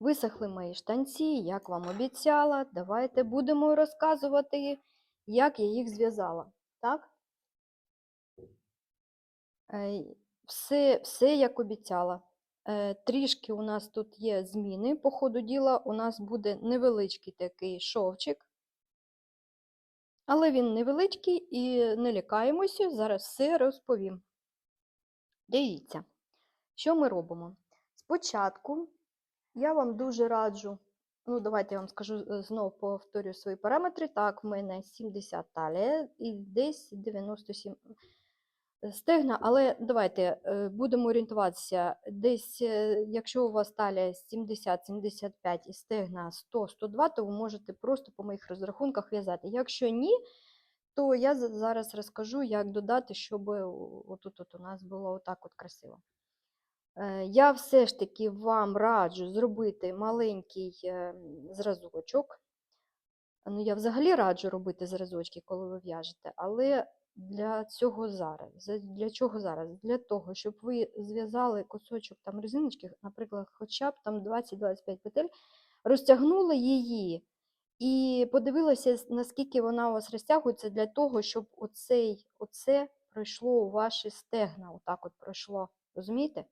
Висохли мої штанці, як вам обіцяла. Давайте будемо розказувати, як я їх зв'язала. Так? Е, Все, все як обіцяла. Е, Трішки у нас тут є зміни. По ходу діла у нас буде невеличкий такий шовчик. Але він невеличкий і не лякаємося, зараз все розповім. Дивіться, що ми робимо? Спочатку я вам дуже раджу, ну давайте я вам скажу е, знову повторю свої параметри. Так, в мене 70 талія і десь 97 стегна, але давайте е, будемо орієнтуватися. Десь, е, якщо у вас талія 70-75 і стегна 100-102, то ви можете просто по моїх розрахунках в'язати. Якщо ні, то я зараз розкажу, як додати, щоб отут от у нас було отак от красиво. Е, Я все ж таки вам раджу зробити маленький е, зразочок. Ну, я взагалі раджу робити зразочки, коли ви в'яжете, але для цього зараз. Для чого зараз? Для того, щоб ви зв'язали кусочок там резиночки, наприклад, хоча б там 20-25 петель, розтягнули її і подивилися, наскільки вона у вас розтягується для того, щоб оцей, оце пройшло у ваші стегна. Отак от пройшло. Розумієте?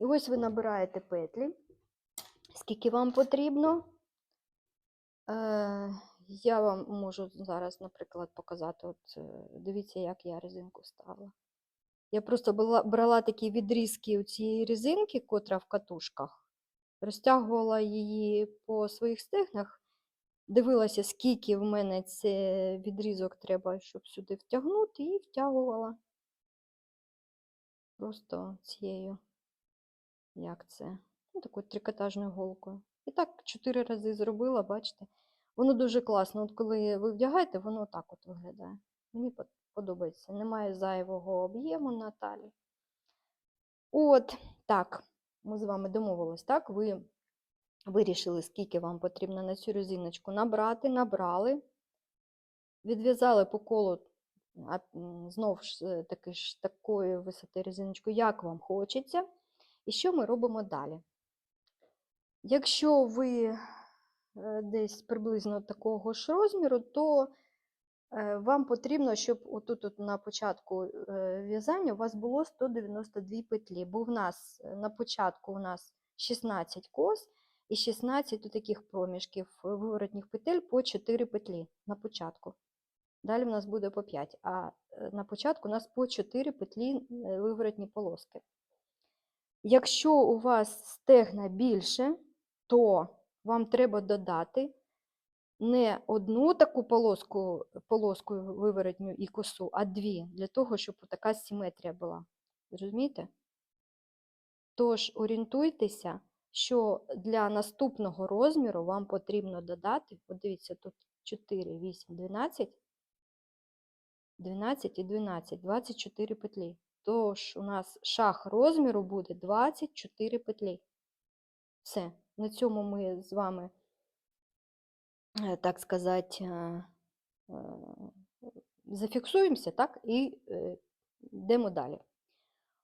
І ось ви набираєте петлі, скільки вам потрібно. Е, я вам можу зараз, наприклад, показати. От, е, дивіться, як я резинку ставила. Я просто брала такі відрізки у цієї резинки, котра в катушках, розтягувала її по своїх стегнах, дивилася, скільки в мене це відрізок треба, щоб сюди втягнути, і втягувала просто цією, як це, ну, такою трикотажною голкою. І так чотири рази зробила, бачите. Воно дуже класно. От коли ви вдягаєте, воно так от виглядає. Мені подобається. Немає зайвого об'єму на талії. От, так, ми з вами домовились, так? Ви вирішили, скільки вам потрібно на цю резиночку набрати, набрали, відв'язали по колу а, м, знов ж е, таки ж такої висоти резиночку, як вам хочеться. І що ми робимо далі? Якщо ви е, десь приблизно такого ж розміру, то е, вам потрібно, щоб отут от на початку е, в'язання у вас було 192 петлі, бо в нас на початку у нас 16 кос і 16 таких проміжків виворотніх петель по 4 петлі на початку. Далі в нас буде по 5, а на початку у нас по 4 петлі виворотні полоски. Якщо у вас стегна більше, то вам треба додати не одну таку полоску, полоску виворотню і косу, а дві, для того, щоб така симетрія була. Розумієте? Тож орієнтуйтеся, що для наступного розміру вам потрібно додати, подивіться, тут 4, 8, 12, 12 і 12, 24 петлі. Тож у нас шаг розміру буде 24 петлі. Все, на цьому ми з вами, е, так сказати, е, е, зафіксуємося, так, і йдемо далі.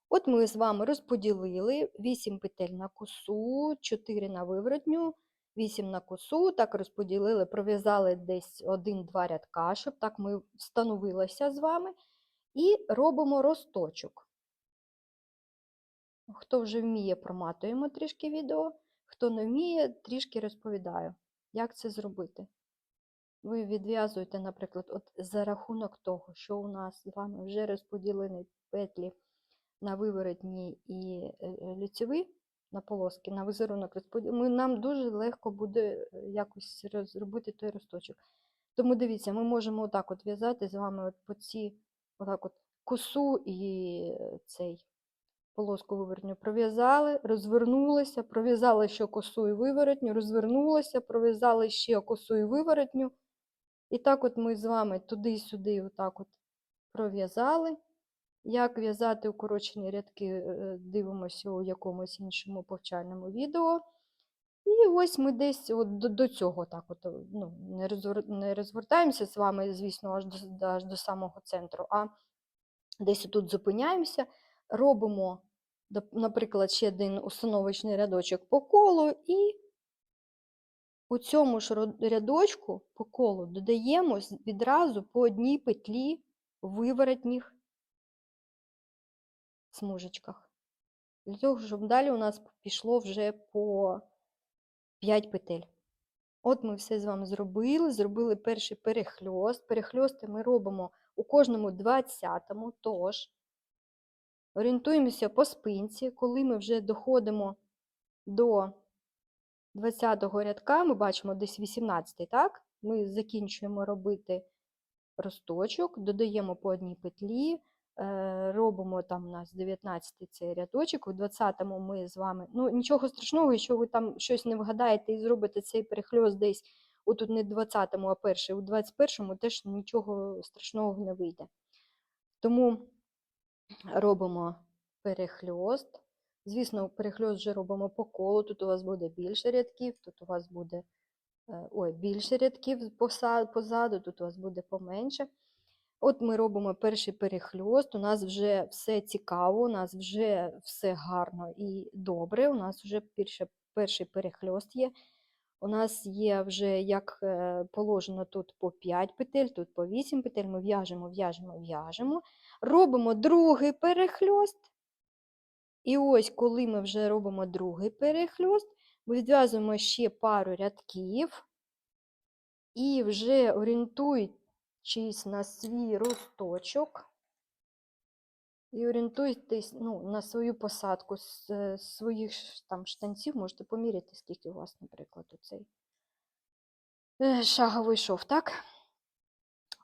От ми з вами розподілили 8 петель на косу, 4 на виворотню, 8 на косу, так розподілили, пров'язали десь 1-2 рядка, щоб так ми встановилися з вами. І робимо росточок. Хто вже вміє, проматуємо трішки відео. Хто не вміє, трішки розповідаю, як це зробити. Ви відв'язуєте, наприклад, от за рахунок того, що у нас з вами вже розподілені петлі на виворотні і е, е, на полоски, на візерунок розподілені, нам дуже легко буде е, якось зробити той росточок. Тому дивіться, ми можемо отак от в'язати з вами от по ці, отак от косу і е, цей полоску виворотню пров'язали, розвернулися, пров'язали ще косу і виворотню, розвернулися, пров'язали ще косу і виворотню. І так от ми з вами туди-сюди отак от пров'язали. Як в'язати укорочені рядки, е, дивимося у якомусь іншому повчальному відео. І ось ми десь от до, до цього так от, ну, не, розвер... не розвертаємося з вами, звісно, аж до, аж до самого центру, а десь тут зупиняємося, робимо наприклад, ще один установочний рядочок по колу, і у цьому ж рядочку по колу додаємо відразу по одній петлі виворотніх смужечках. Для того, щоб далі у нас пішло вже по 5 петель. От ми все з вами зробили, зробили перший перехльост. Перехльости ми робимо у кожному 20-му, тож орієнтуємося по спинці, коли ми вже доходимо до 20-го рядка, ми бачимо десь 18-й, так? Ми закінчуємо робити росточок, додаємо по одній петлі, робимо там у нас 19-й цей рядочок, у 20-му ми з вами, ну нічого страшного, якщо ви там щось не вгадаєте і зробите цей перехльост десь, отут не 20-му, а перший, у 21-му теж нічого страшного не вийде. Тому робимо перехльост. Звісно, перехльост вже робимо по колу. Тут у вас буде більше рядків, тут у вас буде е, ой, більше рядків позаду, тут у вас буде поменше. От ми робимо перший перехльост, у нас вже все цікаво, у нас вже все гарно і добре. У нас вже перше, перший перехльост є. У нас є вже, як е, положено, тут по 5 петель, тут по 8 петель. Ми в'яжемо, в'яжемо, в'яжемо. Робимо другий перехльост. І ось, коли ми вже робимо другий перехльост, ми відв'язуємо ще пару рядків і вже орієнтуючись на свій росточок, і орієнтуйтесь ну, на свою посадку з е, своїх там штанців, можете поміряти, скільки у вас, наприклад, оцей е, шаговий шов, так?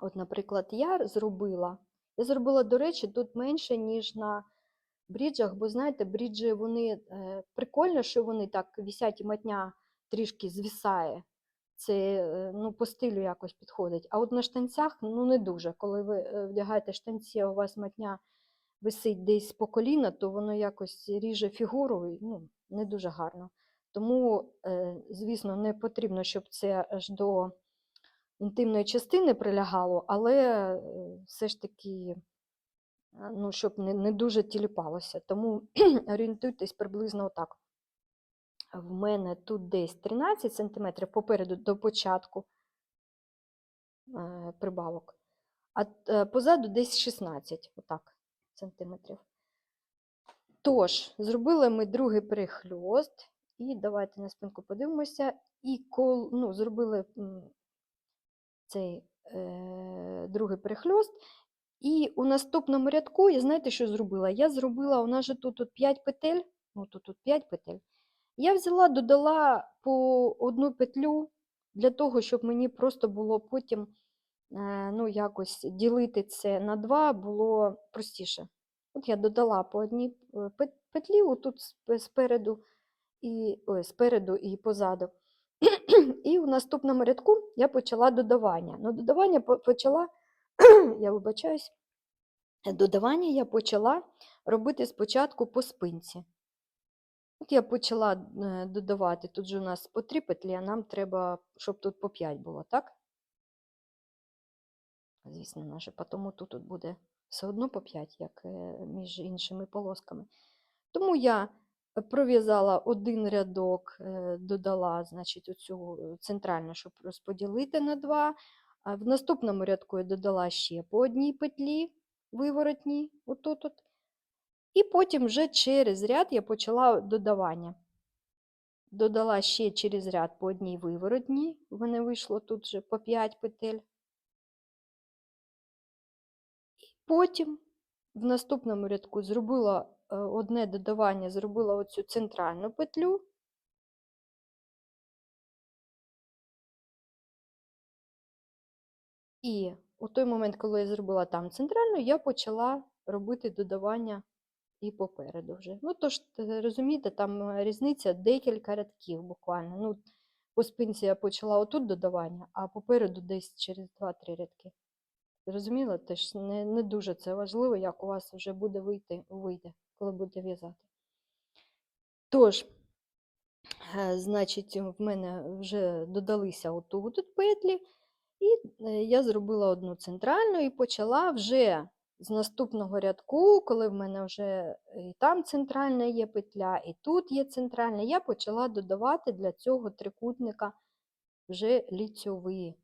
От, наприклад, я зробила, я зробила, до речі, тут менше, ніж на бріджах, бо знаєте, бріджі вони е, прикольно, що вони так вісять і матня трішки звісає. Це е, ну, по стилю якось підходить. А от на штанцях ну, не дуже. Коли ви е, вдягаєте штанці, а у вас матня висить десь по коліна, то воно якось ріже фігуру, і, ну, не дуже гарно. Тому, е, звісно, не потрібно, щоб це аж до інтимної частини прилягало, але все ж таки ну, щоб не, не дуже тіліпалося. Тому орієнтуйтесь приблизно отак. В мене тут десь 13 см попереду до початку е, прибавок, а е, позаду десь 16 отак, сантиметрів. Тож, зробили ми другий перехльост, і давайте на спинку подивимося. І кол, ну, зробили цей е, другий перехльост. І у наступному рядку, я знаєте, що зробила? Я зробила, у нас же тут, тут 5 петель, ну тут, тут 5 петель. Я взяла, додала по одну петлю для того, щоб мені просто було потім е, ну, якось ділити це на два було простіше. От я додала по одній е, петлі, отут спереду і, ой, спереду і позаду. І в наступному рядку я почала додавання. Ну, додавання по- почала, я вибачаюсь, додавання я почала робити спочатку по спинці. От я почала е, додавати, тут же у нас по 3 петлі, а нам треба, щоб тут по 5 було, так? Звісно, наше, тому тут от буде все одно по 5, як е, між іншими полосками. Тому я пров'язала один рядок, е, додала, значить, оцю центральну, щоб розподілити на два. А в наступному рядку я додала ще по одній петлі виворотній, отут от. І потім вже через ряд я почала додавання. Додала ще через ряд по одній виворотній. В мене вийшло тут вже по 5 петель. І потім в наступному рядку зробила е, одне додавання, зробила оцю центральну петлю. І у той момент, коли я зробила там центральну, я почала робити додавання і попереду вже. Ну, тож, розумієте, там е, різниця декілька рядків буквально. Ну, по спинці я почала отут додавання, а попереду десь через 2-3 рядки. Зрозуміло? Теж не, не дуже це важливо, як у вас вже буде вийти, вийде, коли будете в'язати. Тож, е, значить, в мене вже додалися отут петлі, і е, я зробила одну центральну і почала вже з наступного рядку, коли в мене вже і там центральна є петля, і тут є центральна, я почала додавати для цього трикутника вже ліцьові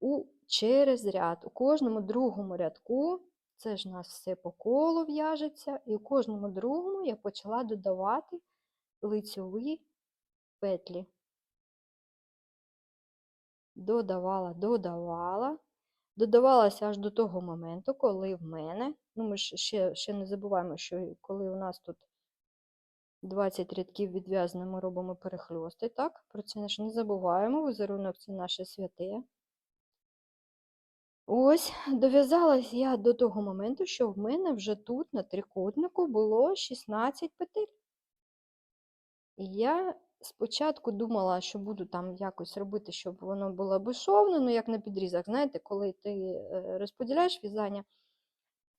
у, через ряд. У кожному другому рядку, це ж у нас все по колу в'яжеться, і у кожному другому я почала додавати лицьові петлі. Додавала, додавала. Додавалася аж до того моменту, коли в мене, ну ми ж ще, ще не забуваємо, що коли у нас тут 20 рядків відв'язано, ми робимо перехльости, так? Про це ж не забуваємо, візерунок це наше святе. Ось, дов'язалась я до того моменту, що в мене вже тут на трикутнику було 16 петель. І я спочатку думала, що буду там якось робити, щоб воно було безшовно, ну як на підрізах. Знаєте, коли ти е, розподіляєш в'язання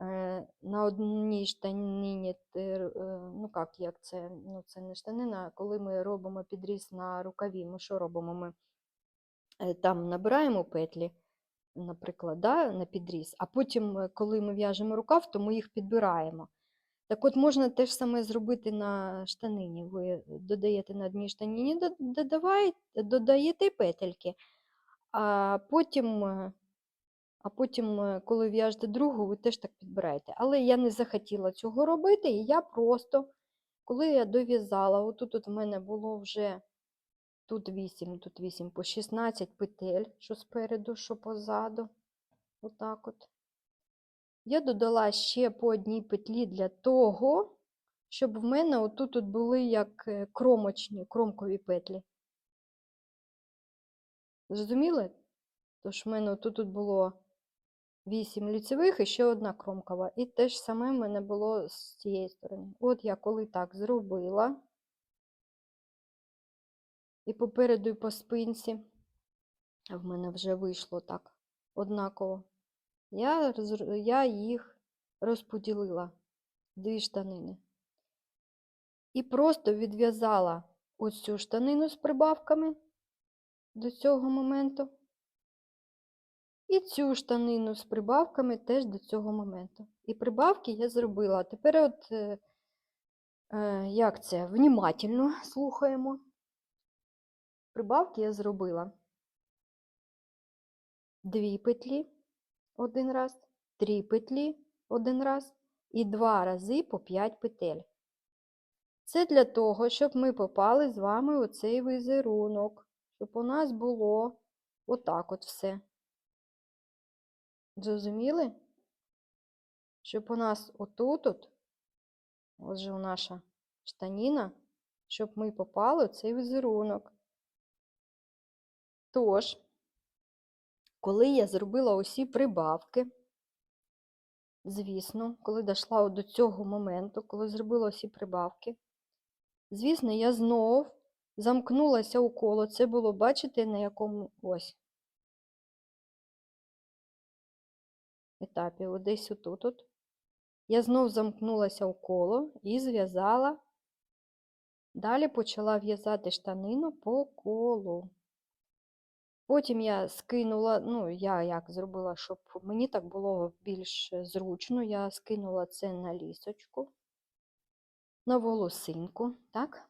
е, на одній штанині, ти, е, ну як, як це, ну це не штанина, коли ми робимо підріз на рукаві, ми що робимо? Ми там набираємо петлі, наприклад, да, на підріз, а потім, коли ми в'яжемо рукав, то ми їх підбираємо. Так от можна те ж саме зробити на штанині. Ви додаєте на одній штанині, додаєте петельки, а потім, е, а потім, е, коли в'яжете другу, ви теж так підбираєте. Але я не захотіла цього робити, і я просто, коли я дов'язала, отут от в мене було вже тут 8, тут 8 по 16 петель, що спереду, що позаду. Отак от. Я додала ще по одній петлі для того, щоб в мене отут от були як е, кромочні, кромкові петлі. Зрозуміли? Тож в мене отут от було 8 ліцевих і ще одна кромкова. І те ж саме в мене було з цієї сторони. От я коли так зробила, і попереду, і по спинці, в мене вже вийшло так однаково. Я, я їх розподілила, дві штанини. І просто відв'язала ось цю штанину з прибавками до цього моменту. І цю штанину з прибавками теж до цього моменту. І прибавки я зробила. Тепер от, е, е, як це, внімательно слухаємо. Прибавки я зробила дві петлі один раз, три петлі один раз і два рази по 5 петель. Це для того, щоб ми попали з вами у цей візерунок, щоб у нас було отак от все. Зрозуміли? Щоб у нас отут, от, отже, наша штаніна, щоб ми попали у цей візерунок. Тож, коли я зробила усі прибавки, звісно, коли дійшла до цього моменту, коли зробила всі прибавки, звісно, я знов замкнулася у коло. Це було, бачите, на якому ось етапі, от десь отут. От. Я знов замкнулася у коло і зв'язала. Далі почала в'язати штанину по колу. Потім я скинула, ну, я як зробила, щоб мені так було більш зручно, я скинула це на лісочку, на волосинку, так?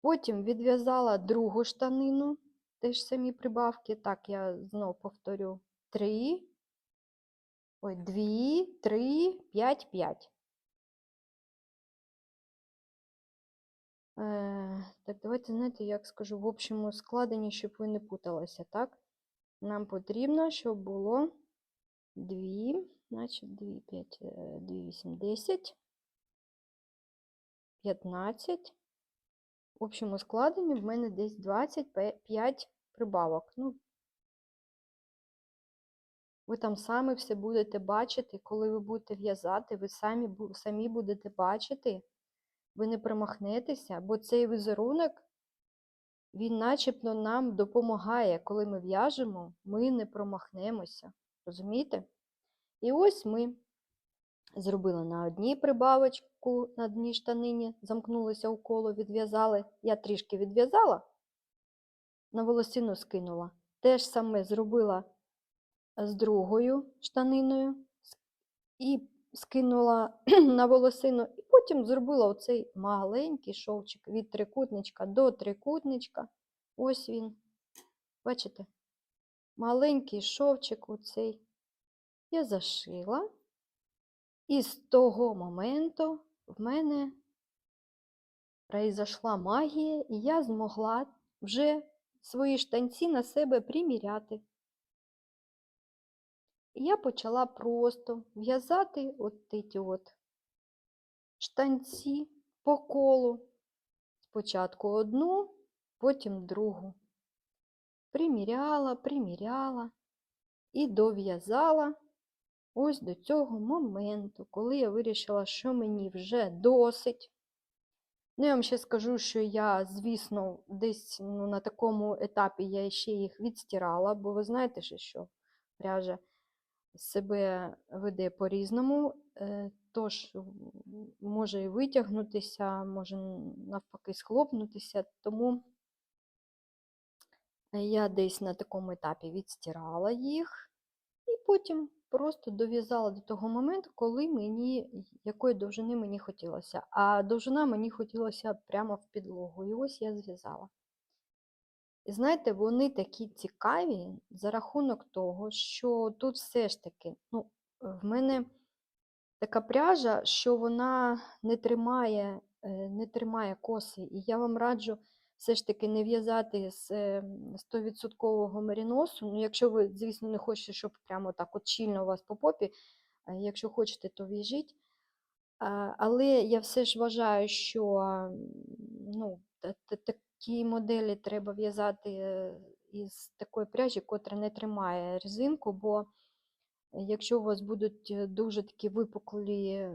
Потім відв'язала другу штанину, теж самі прибавки. Так, я знов повторю: три, ой, дві, три, п'ять, п'ять. Так, давайте, знаєте, як скажу, в общому складенні, щоб ви не путалися, так? Нам потрібно, щоб було 2, значить 2, 5, 2, 8, 10, 15. В общому складенні в мене десь 25 прибавок. Ну, ви там самі все будете бачити, коли ви будете в'язати, ви самі, самі будете бачити, ви не промахнетеся, бо цей візерунок, він начебто нам допомагає, коли ми в'яжемо, ми не промахнемося. Розумієте? І ось ми зробили на одній прибавочку, на одній штанині, замкнулися у коло, відв'язали. Я трішки відв'язала, на волосину скинула. Те ж саме зробила з другою штаниною, і скинула на волосину, і потім зробила оцей маленький шовчик від трикутничка до трикутничка. Ось він. Бачите? Маленький шовчик оцей. Я зашила. І з того моменту в мене произошла магія, і я змогла вже свої штанці на себе приміряти. І я почала просто в'язати от ці от штанці по колу. Спочатку одну, потім другу. Приміряла, приміряла і дов'язала ось до цього моменту, коли я вирішила, що мені вже досить. Ну, я вам ще скажу, що я, звісно, десь ну, на такому етапі я ще їх відстирала, бо ви знаєте, що пряжа себе веде по-різному, е, тож може і витягнутися, може навпаки схлопнутися. Тому я десь на такому етапі відстирала їх і потім просто дов'язала до того моменту, коли мені якої довжини мені хотілося. А довжина мені хотілося прямо в підлогу. І ось я зв'язала. І знаєте, вони такі цікаві за рахунок того, що тут все ж таки, ну, в мене така пряжа, що вона не тримає, е, не тримає коси. І я вам раджу все ж таки не в'язати з е, 100% меріносу. Ну, якщо ви, звісно, не хочете, щоб прямо так от щільно у вас по попі, якщо хочете, то в'яжіть. Але я все ж вважаю, що ну, такі моделі треба в'язати е, із такої пряжі, котра не тримає резинку, бо якщо у вас будуть е, дуже такі випуклі е,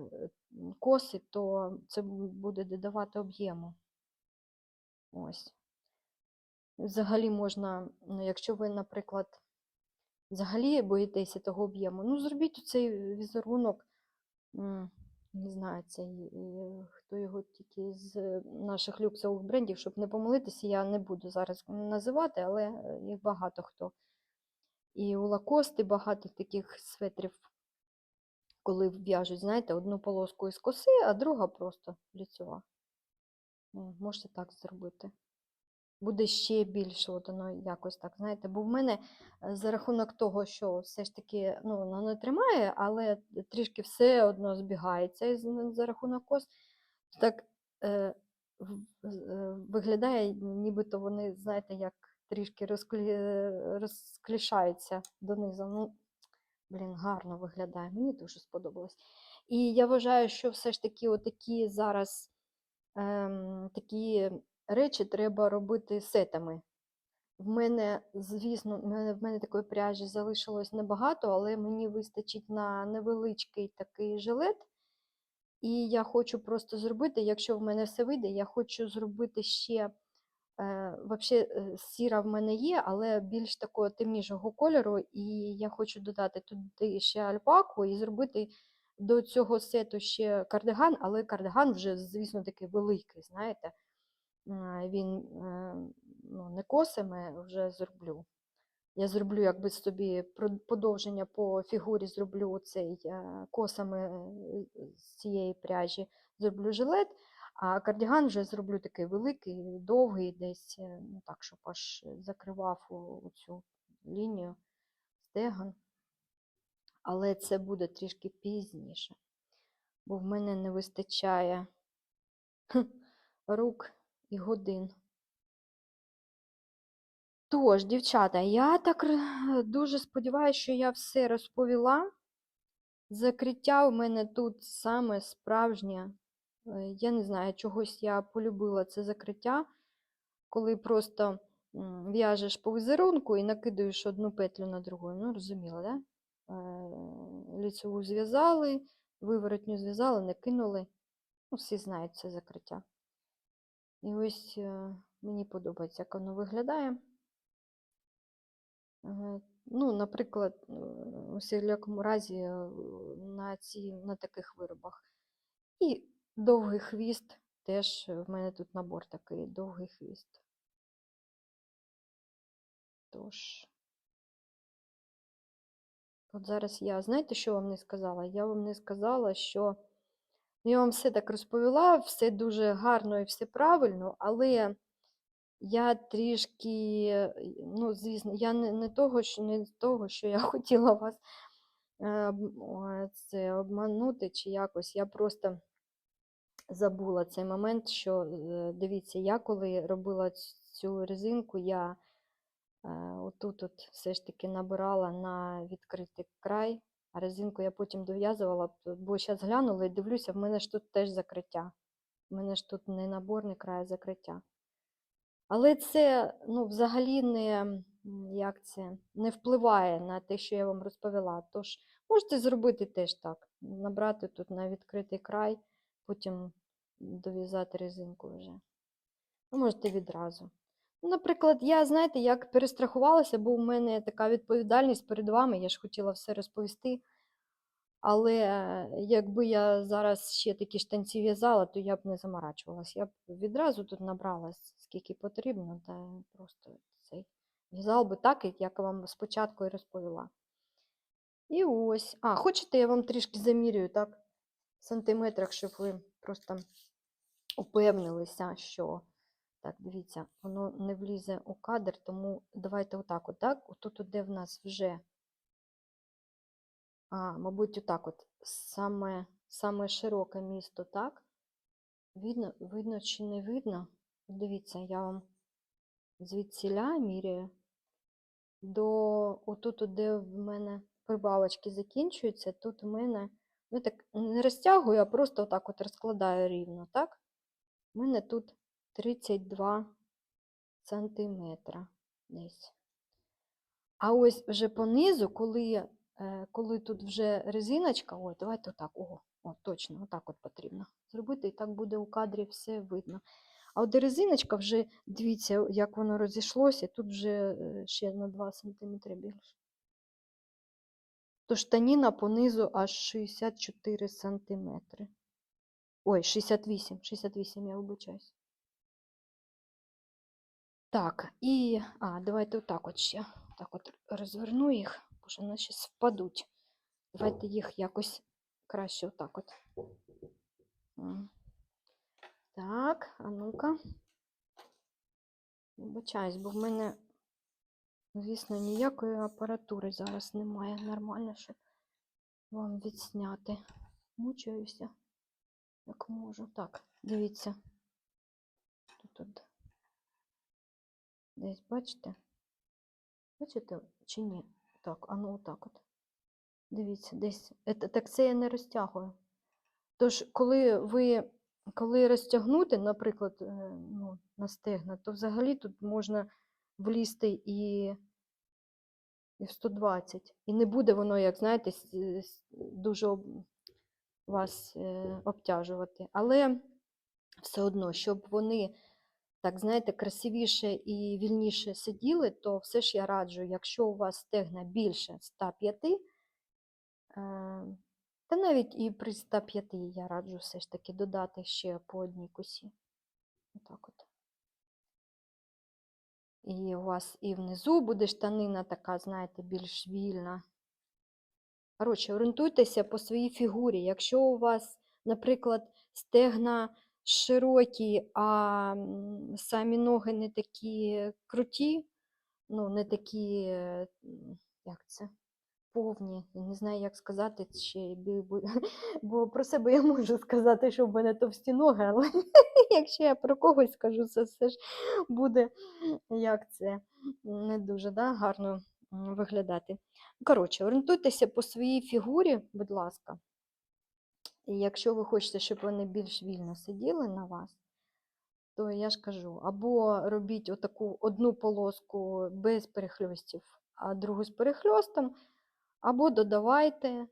коси, то це буде додавати об'єму. Ось. Взагалі можна, якщо ви, наприклад, взагалі боїтеся того об'єму, ну зробіть цей візерунок, не знаю, цей, е, хто його тільки з наших люксових брендів, щоб не помилитися, я не буду зараз називати, але е, їх багато хто. І у лакости багато таких светрів, коли в'яжуть, знаєте, одну полоску із коси, а друга просто лицьова. Можете так зробити буде ще більше, от воно якось так, знаєте, бо в мене е, за рахунок того, що все ж таки ну, воно не тримає, але трішки все одно збігається за рахунок кос, так е, е, виглядає, нібито вони, знаєте, як трішки розклі... е, розклішаються донизу. Ну, блін, гарно виглядає, мені дуже сподобалось. І я вважаю, що все ж таки отакі зараз ем, такі речі треба робити сетами. В мене, звісно, в мене, такої пряжі залишилось небагато, але мені вистачить на невеличкий такий жилет. І я хочу просто зробити, якщо в мене все вийде, я хочу зробити ще. Е, Вообще е, сіра в мене є, але більш такого темнішого кольору, і я хочу додати туди ще альпаку і зробити до цього сету ще кардиган, але кардиган вже, звісно, такий великий, знаєте. Е, Він е, ну, не косами вже зроблю. Я зроблю якби собі подовження по фігурі, зроблю цей е, косами з цієї пряжі, зроблю жилет, а кардіган вже зроблю такий великий, довгий, десь, ну так, щоб аж закривав цю лінію стегон. Але це буде трішки пізніше, бо в мене не вистачає рук і годин. Тож, дівчата, я так дуже сподіваюся, що я все розповіла. Закриття у мене тут саме справжнє. Е, Я не знаю, чогось я полюбила це закриття, коли просто в'яжеш по візерунку і накидаєш одну петлю на другу. Ну, розуміла, да? Е, Ліцеву зв'язали, виворотню зв'язали, накинули. Ну, всі знають це закриття. І ось е, мені подобається, як воно виглядає. Е, Ну, наприклад, е, у всілякому разі е, на, ці, на таких виробах. І довгий хвіст, теж в мене тут набор такий довгий хвіст. Тож, От зараз я, знаєте, що вам не сказала? Я вам не сказала, що я вам все так розповіла, все дуже гарно і все правильно, але я трішки, е, ну, звісно, я не, не того, що не того, що я хотіла вас е, це обманути чи якось. Я просто забула цей момент, що е, дивіться, я коли робила цю резинку, я е, отут от все ж таки набирала на відкритий край, а резинку я потім дов'язувала, бо зараз глянула і дивлюся, в мене ж тут теж закриття. В мене ж тут не наборний край, а закриття. Але це ну, взагалі не, як це, не впливає на те, що я вам розповіла. Тож можете зробити теж так. Набрати тут на відкритий край, потім дов'язати резинку вже. Ну, можете відразу. Наприклад, я, знаєте, як перестрахувалася, бо в мене така відповідальність перед вами, я ж хотіла все розповісти. Але е, якби я зараз ще такі штанці в'язала, то я б не заморачувалась. Я б відразу тут набрала скільки потрібно, та просто цей в'язала би так, як я вам спочатку і розповіла. І ось. А, хочете, я вам трішки замірюю, так? В сантиметрах, щоб ви просто упевнилися, що. Так, дивіться, воно не влізе у кадр, тому давайте отак, отак. Отут, от де в нас вже а, мабуть, отак от. Саме, саме широке місто, так? Видно, видно чи не видно? Дивіться, я вам звідсіля міряю до отут, от де в мене прибавочки закінчуються, тут у мене, ну так не розтягую, а просто отак от розкладаю рівно, так? У мене тут 32 сантиметра десь. А ось вже понизу, коли, е, коли тут вже резиночка, ой, давайте отак, ого, о, точно, отак от потрібно зробити, і так буде у кадрі все видно. А от резиночка вже, дивіться, як воно розійшлося, тут вже е, ще на 2 см більше. То штаніна понизу аж 64 см. Ой, 68, 68, я вибачаюсь. Так, і. А, давайте отак от ще. Так от розверну їх, бо ж вони ще впадуть. Давайте їх якось краще отак от. Так, а ну-ка. Вибачаюсь, бо в мене, звісно, ніякої апаратури зараз немає нормально, щоб вам відсняти. Мучаюся, як можу. Так, дивіться. Тут от Десь бачите? Бачите чи ні? Так, а ну отак от. Дивіться, десь. Так це я не розтягую. Тож, коли ви коли розтягнути, наприклад, е, ну, на стегна, то взагалі тут можна влізти і, і в 120. І не буде воно, як знаєте, дуже вас е, обтяжувати. Але все одно, щоб вони так, знаєте, красивіше і вільніше сиділи, то все ж я раджу, якщо у вас стегна більше 105, е, та навіть і при 105 я раджу все ж таки додати ще по одній косі. Отак от. І у вас і внизу буде штанина така, знаєте, більш вільна. Коротше, орієнтуйтеся по своїй фігурі. Якщо у вас, наприклад, стегна широкі, а самі ноги не такі круті, ну, не такі, як це, повні, не знаю, як сказати, бо, бо про себе я можу сказати, що в мене товсті ноги, але якщо я про когось скажу, це все ж буде, як це, не дуже да, гарно виглядати. Коротше, орієнтуйтеся по своїй фігурі, будь ласка. І якщо ви хочете, щоб вони більш вільно сиділи на вас, то я ж кажу, або робіть отаку одну полоску без перехльостів, а другу з перехльостом, або додавайте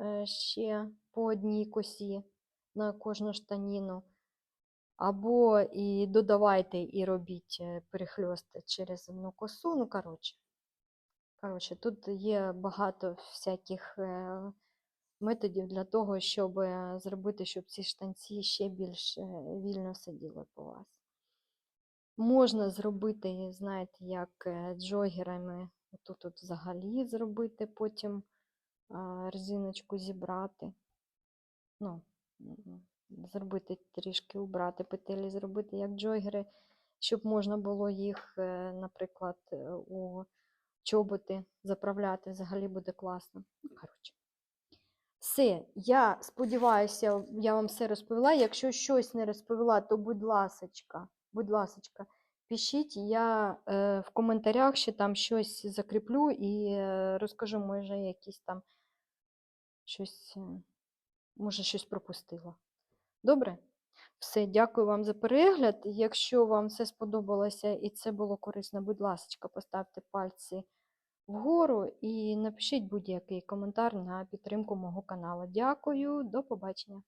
е, ще по одній косі на кожну штаніну, або і додавайте і робіть е, перехльости через одну косу. Ну, коротше. Коротше, тут є багато всяких е, методів для того, щоб е, зробити, щоб ці штанці ще більш е, вільно сиділи по вас. Можна зробити, знаєте, як е, джогерами, тут от взагалі зробити потім резиночку зібрати. Ну, зробити трішки, убрати петелі, зробити як джойгери, щоб можна було їх, наприклад, у чоботи заправляти. Взагалі буде класно. Коротше. Все, я сподіваюся, я вам все розповіла. Якщо щось не розповіла, то будь ласочка, будь ласочка, пишіть, я е, в коментарях ще там щось закріплю і е, розкажу, може, якісь там щось, е, може, щось пропустила. Добре? Все, дякую вам за перегляд. Якщо вам все сподобалося і це було корисно, будь ласка, поставте пальці вгору і напишіть будь-який коментар на підтримку мого каналу. Дякую, до побачення.